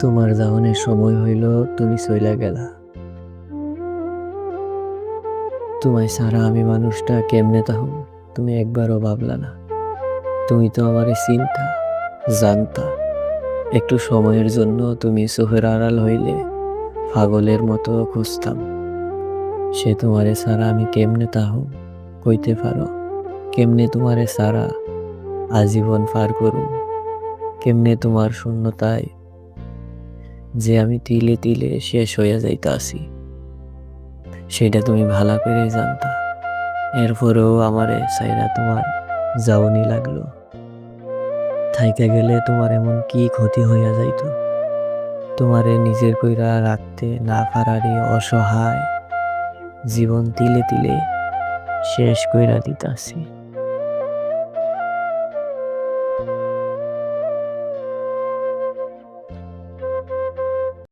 তোমার দাহনের সময় হইল, তুমি চইলা গেলা। তোমায় ছাড়া আমি মানুষটা কেমনে তাহ তুমি একবারও ভাবলা না। তুমি তো আমার চিন্তা, জানতা। একটু সময়ের জন্য তুমি চোখের আড়াল হইলে পাগলের মতো খুঁজতাম। সে তোমারে ছাড়া আমি কেমনে তাহ কইতে পারো, কেমনে তোমারে ছাড়া আজীবন পার করুম? কেমনে তোমার শূন্যতায় যে আমি তিলে তিলে শেষ হইয়া যাইতাছি। সেটা তুমি ভালা করে জানতা। এরপরেও আমারে সাইরা তোমার যাওনি লাগল। থাইকা গেলে তোমার এমন কি ক্ষতি হইয়া যাইত? তোমারে নিজের কইরা রাখতে না পারারই অসহায় জীবন তিলে তিলে শেষ কইরা দিতাছি।